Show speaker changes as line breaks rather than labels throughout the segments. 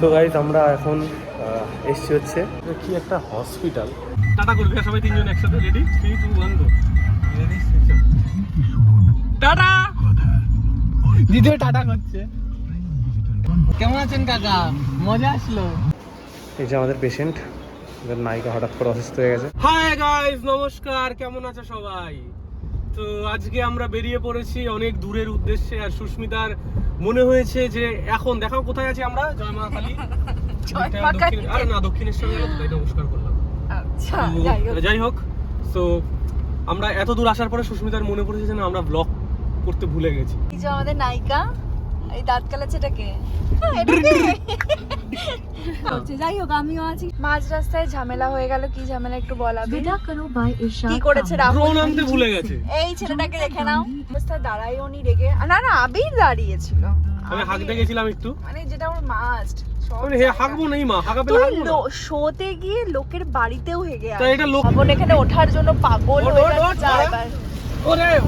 তো গাইজ আমরা এখন আহ, এসছি হচ্ছে। কি একটা হসপিটাল
টাটা করবি সবাই তিনজন একসাথে ready three two one go tata!
দ্বিতীয় টাটা করছে। কেমন আছেন কাকা? মজা আসলো?
এই যে আমাদের পেশেন্ট এদের নায়িকা হঠাৎ করে অসুস্থ হয়ে গেছে।
হাই গাইস নমস্কার কেমন আছো সবাই? তো আজকে আমরা বেরিয়ে পড়েছি অনেক দূরের উদ্দেশ্যে আর সুস্মিতার মনে হয়েছে যে এখন দেখাও কোথায় আছি আমরা? জয় মা কালী। আরে না দক্ষিণেশ্বর তাই নমস্কার করলাম।
আচ্ছা যাই হোক।
তো আমরা এত দূর আসার পরে সুস্মিতার মনে পড়েছে যে আমরা ব্লগ করতে ভুলে গেছি।
আমাদের নায়িকা এই দাঁত হ্যাঁ, যাই হোক আমিও আছি। মাঝ রাস্তায় ঝামেলা হয়ে গেল কি ঝামেলা একটু কি করেছে
আনতে ভুলে গেছে।
এই ছেলেটাকে দেখে নাও। রেগে। না না দাঁড়িয়েছিল।
আমি একটু।
মানে যেটা আমার মাস্ট শোতে গিয়ে লোকের বাড়িতেও হেগে এখানে ওঠার জন্য পাগল হয়ে
ওরে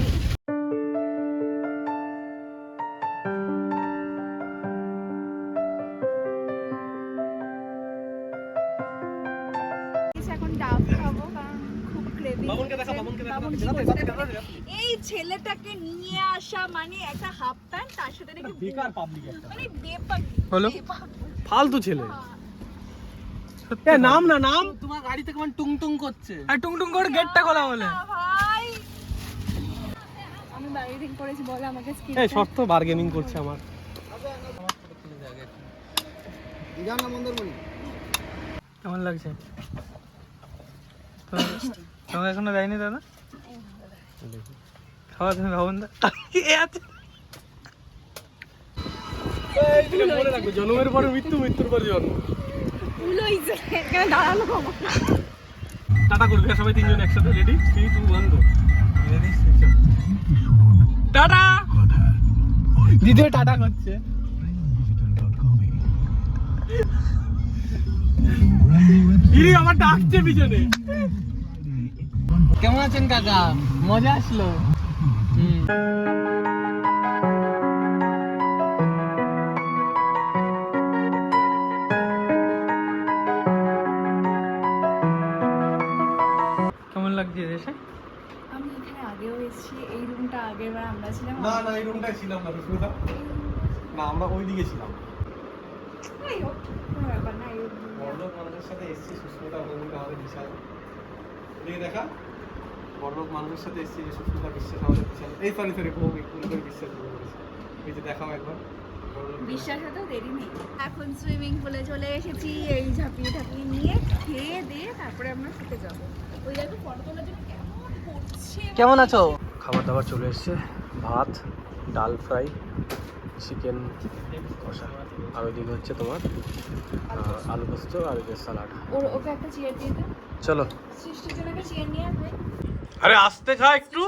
ডাব খাব কারণ খুব। এই ছেলেটাকে নিয়ে আসা মানে একটা হাফ প্যান্ট তার সাথে নাকি
বেকার পাবলিক
মানে বেপাক
হলো? ফালতু ছেলে। নাম না নাম?
তোমার গাড়িতে কেমন টুং টুং করছে?
আর টুং টুং করে গেটটা খোলা বলে।
না ভাই। আমি বার্গেনিং করেছি বলে আমাকে স্কিপ
এই শর্ত বার্গেনিং করছে আমার। কেমন লাগছে? তোমাকে এখনও দেয়নি দাদা? খাওয়া তুমি ভাবুন জন্মের পরে মৃত্যু মৃত্যুর পরে জন্ম। টাটা করবি সবাই তিনজন একসাথে। Ready three two one go tata!
দ্বিতীয় টাটা করছে।
আমার ডাকছে পিছনে।
কেমন আছেন কাকা? মজা আসলো?
কেমন লাগছে দেশে?
আমি এখানে আগেও এসেছি। এই রুমটা আগেরবার আমরা ছিলাম।
না না এই রুমটায় ছিলাম না সুস্মিতা না আমরা ওই দিকে ছিলাম।
যাই হোক, কোনো ব্যাপার না, এই
বড়লোক মানুষের সাথে এসছি সুস্মিতা আমাদের বিশাল। এদিকে দেখা। বড়লোক মানুষের সাথে এসছি যে সুস্মিতা বিশ্বাস আমাদের বিশাল এই সরি সরি ভৌমিক ভুল করে বিশ্বাস করে এই যে দেখাও একবার।
বিশ্বাস হতে দেরি নেই। এখন সুইমিং পুলে চলে এসেছি এই ঝাঁপিয়ে ঝাঁপিয়ে নিয়ে খেয়ে দিয়ে তারপরে আমরা শুতে যাব। ওই দেখো ফটো তোলার জন্য কেমন করছে
কেমন আছো?
খাবার দাবার চলে এসছে ভাত ডাল ফ্রাই চিকেন কষা আর ওইদিকে হচ্ছে তোমার আলু পোস্ত আর ওইদিকে স্যালাড
ওর ওকে একটা চেয়ার দিয়ে দে
চলো।
আরে আসতে খা একটু।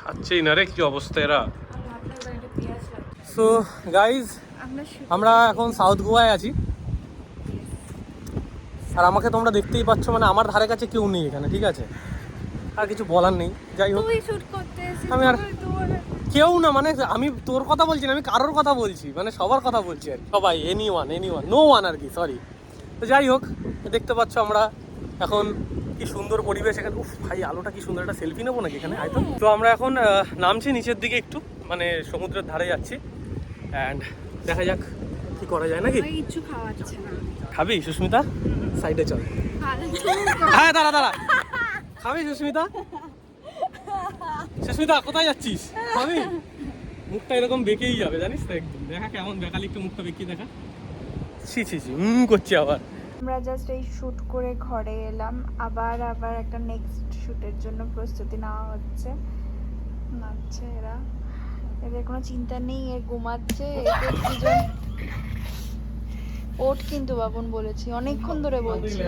খাচ্ছেই না রে কি অবস্থা এরা?
সো গাইজ
আমরা
এখন সাউথ গোয়ায় আছি। আর আমাকে তোমরা দেখতেই পাচ্ছ মানে আমার ধারে কাছে কেউ নেই এখানে ঠিক আছে? আর কিছু বলার নেই যাই হোক। আমি আর- কেউ না মানে আমি তোর কথা বলছি না আমি কারোর কথা বলছি মানে সবার কথা বলছি আর কি। সবাই anyone anyone no one আর কি সরি তো যাই হোক দেখতে পাচ্ছ আমরা এখন কি সুন্দর পরিবেশ এখানে। উফ ভাই আলোটা কি সুন্দর। একটা সেলফি নেব নাকি এখানে? হয়তো তো। আমরা এখন নামছি নিচের দিকে একটু মানে সমুদ্রের ধারে যাচ্ছি। অ্যান্ড দেখা যাক কি করা যায় নাকি?
না।
খাবি সুস্মিতা? সাইডে চল। হ্যাঁ দাঁড়া দাঁড়া। খাবি সুস্মিতা? সুস্মিতা কোথায় যাচ্ছিস? খাবি? মুখটা এরকম বেঁকেই যাবে জানিস তো একদম। দেখা কেমন দেখালি একটু মুখটা বেঁকিয়ে দেখা। ছি ছি ছি হুম করছি আবার।
আমরা জাস্ট এই শুট করে ঘরে এলাম। আবার আবার একটা নেক্সট শুটের জন্য প্রস্তুতি নেওয়া হচ্ছে। নাচছে এরা। এদের কোনো চিন্তা নেই এর ঘুমাচ্ছে। এদের দুজন ওট কিন্তু বাবন বলেছি। অনেকক্ষণ ধরে বলছি।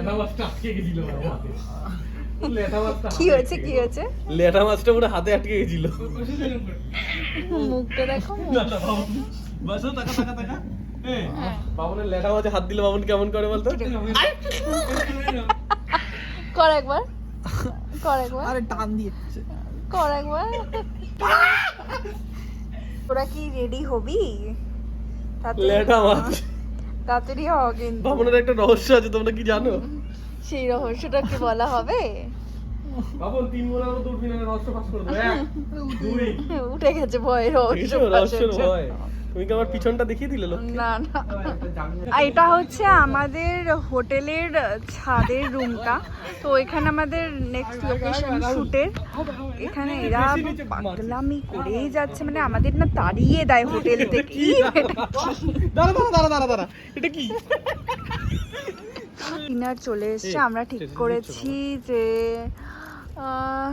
কি হয়েছে কি হয়েছে?
লেটা মাছটা পুরো হাতে আটকে গেছিল।
মুখটা দেখো
বাসো টাকা টাকা টাকা বাবনের লেটা মাছে হাত দিলে বাবন কেমন করে বলতো?
কর একবার। কর একবার।
আরে টান দিয়েছে
কর একবার। তোরা কি রেডি হবি? হও।
মাছ
তাড়াতাড়ি হও কিন্তু।
বামনের একটা রহস্য আছে তোমরা কি জানো?
সেই রহস্যটা কি বলা হবে?
বাবন তিন হলো দূরবীন রহস্য পাস করে এক দুই।
উঠে গেছে ভয় রহস্য
ভয়। তুমি কি আমার পিছনটা দেখিয়ে দিলে লোক
না না। এটা হচ্ছে আমাদের হোটেলের ছাদের রুমটা। তো এখানে আমাদের নেক্সট লোকেশন শুটের এখানে এরা পাগলামি করেই যাচ্ছে। মানে আমাদের না তাড়িয়ে দেয় হোটেল থেকে।
দাঁড়া দাঁড়া দাঁড়া দাঁড়া এটা কি?
ডিনার চলে এসেছে। আমরা ঠিক করেছি যে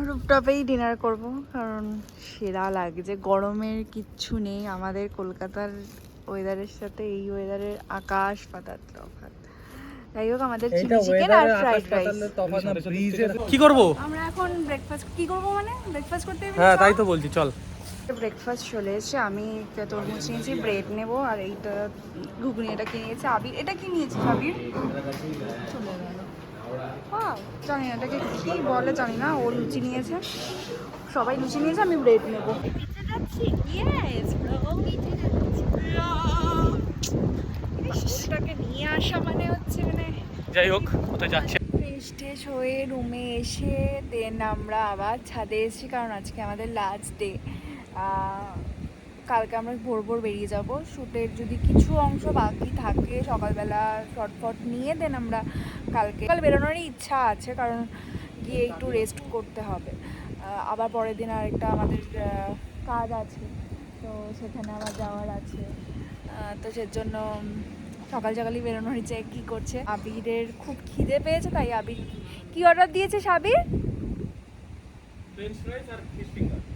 রুপটপেই ডিনার করব কারণ সেরা লাগছে গরমের কিচ্ছু নেই। আমাদের কলকাতার ওয়েদারের সাথে এই ওয়েদারের আকাশ পাতার তফাৎ যাই হোক আমাদের চিলি চিকেন আর ফ্রাইড রাইস
কি করব?
আমরা এখন ব্রেকফাস্ট কি করব মানে? ব্রেকফাস্ট করতে
হ্যাঁ তাই তো বলছি চল।
ব্রেকফাস্ট চলে এসেছে আমি একটা তরমুজ নিয়েছি ব্রেড নেব আর এইটা ঘুগনি এটা কি নিয়েছে আবির। এটা কি নিয়েছে আবির? চলে গেল। জানি না এটাকে কি বলে জানি না ও লুচি নিয়েছে। সবাই লুচি নিয়েছে আমি ব্রেড নেব। নিয়ে আসা মানে হচ্ছে মানে
যাই হোক কোথায় যাচ্ছে।
ফ্রেশ ট্রেশ হয়ে রুমে এসে দেন আমরা আবার ছাদে এসেছি কারণ আজকে আমাদের লাস্ট ডে কালকে আমরা ভোর ভোর বেরিয়ে যাব। শ্যুটের যদি কিছু অংশ বাকি থাকে সকালবেলা শর্টফট নিয়ে দেন আমরা কালকে কাল বেরোনোরই ইচ্ছা আছে কারণ গিয়ে একটু রেস্ট করতে হবে। আবার পরের দিন আরেকটা আমাদের কাজ আছে তো সেখানে আবার যাওয়ার আছে। তো সেজন্য উম, সকাল সকালই বেরোনোর ইচ্ছে কী করছে। আবিরের খুব খিদে পেয়েছে তাই আবির কি অর্ডার দিয়েছে সাবির? ফিশ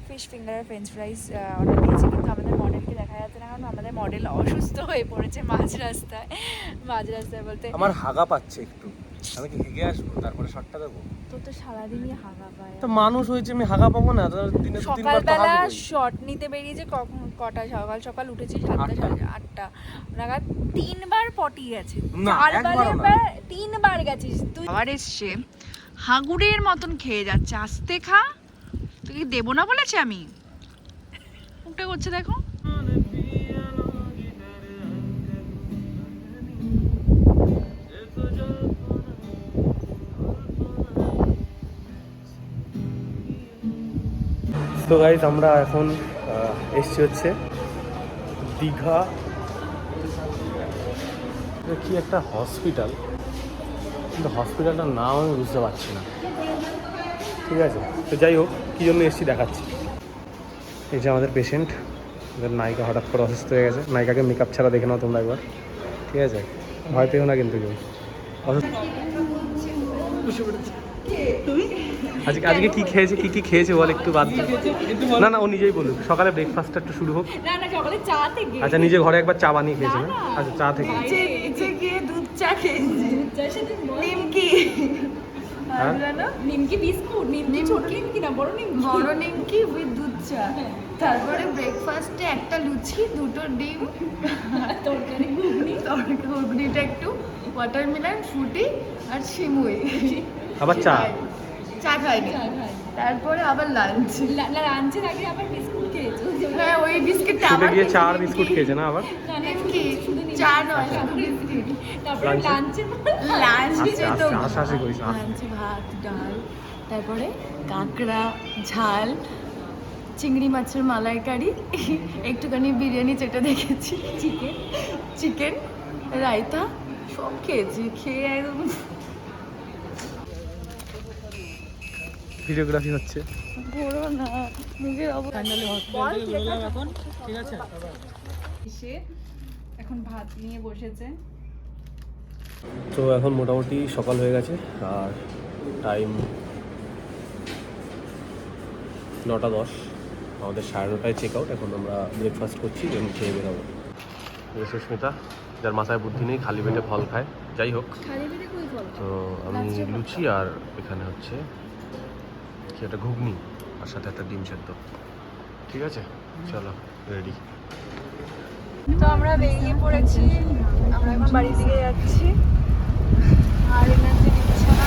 ফিঙ্গার আর ফ্রেঞ্চ ফ্রাইস অর্ডার দিয়েছি কিন্তু আমাদের মডেলকে দেখা যাচ্ছে না কারণ আমাদের মডেল অসুস্থ হয়ে পড়েছে মাঝ রাস্তায়। মাঝ রাস্তায় বলতে
আমার হাগা পাচ্ছে একটু। আমি কি হেগে আসব? তারপরে শটটা দেবো?
তোর তো সারাদিনই হাগা পায়।
তো মানুষ হয়েছে আমি হাগা পাবো না? তো দিনে দু তিনবার তো
সকালবেলা। শর্ট নিতে বেরিয়েছে কখন? কটা? সকাল সকাল উঠেছি সাতটা
আটটা।
সাড়ে আটটা। নাগাদ তিনবার পটি গেছে।
না,
চারবার তিনবার গেছিস। তুই আবার এসছে হাগুড়ের মতন খেয়ে যাচ্ছে। আস্তে খা তুই কি দেবো না বলেছি আমি? মুখটা করছে দেখো।
তো গাইজ আমরা এখন এসছি হচ্ছে দীঘা। কি একটা হসপিটাল কিন্তু হসপিটালটার নাম আমি বুঝতে পারছি না। ঠিক আছে? তো যাই হোক কী জন্য এসছি দেখাচ্ছি। এই যে আমাদের পেশেন্ট ওদের নায়িকা হঠাৎ করে অসুস্থ হয়ে গেছে। নায়িকাকে মেকআপ ছাড়া দেখে নাও তোমরা একবার। ঠিক আছে? ভয় পেও না কিন্তু কেউ। আজকে আজকে কি খেয়েছে? কি কি খেয়েছে বল একটু বাদ। না না ও নিজেই বলুক। সকালে ব্রেকফাস্টটা একটু শুরু হোক।
না না সকালে চা থেকে।
আচ্ছা নিজে ঘরে একবার চা বানিয়ে খেয়েছে না আচ্ছা চা থেকে।
দুধ চা খেয়েছি। নিমকি। নিমকি বিস্কুট নিমকি ছোট নিমকি না বড় নিমকি।
বড় নিমকি উইথ দুধ চা। তারপরে ব্রেকফাস্টে একটা লুচি দুটো ডিম।
তরকারি ঘুগনি।
তরকা ঘুগনিটা একটু ওয়াটারমেলন ফ্রুটি আর সিমুই।
আবার চা?
চা খাইনি। তারপরে আবার লাঞ্চ
লাঞ্চের আগে আবার বিস্কুট খেয়েছো।
হ্যাঁ ওই বিস্কিটটা আবার
গিয়ে চা আর বিস্কুট খেয়েছে না আবার?
নিমকি। চা নয়
তারপরে
লাঞ্চে?
লাঞ্চে
তো। লাঞ্চে ভাত ডাল তারপরে কাঁকড়া ঝাল চিংড়ি মাছের মালাইকারি একটুখানি বিরিয়ানি যেটা দেখেছি চিকেন চিকেন রায়তা সব খেয়েছি খেয়ে একদম
ভিডিওগ্রাফি হচ্ছে।
বড় না মুখের অবস্থা।
এখন। ঠিক আছে
এখন ভাত নিয়ে বসেছে।
তো এখন মোটামুটি সকাল হয়ে গেছে আর টাইম নটা দশ। আমাদের সাড়ে নটায় চেক আউট এখন আমরা ব্রেকফাস্ট করছি দেন খেয়ে বেরোবো। সুস্মিতা যার মাথায় বুদ্ধি নেই খালি পেটে ফল খায়। যাই হোক
খালি পেটে কই ফল
তো আমি লুচি আর এখানে হচ্ছে কি একটা ঘুগনি আর সাথে একটা ডিম সেদ্ধ। ঠিক আছে? চলো রেডি
তো আমরা বেরিয়ে পড়েছি। আমরা এখন বাড়ির দিকে যাচ্ছি। আর এনার্জি দিচ্ছে না।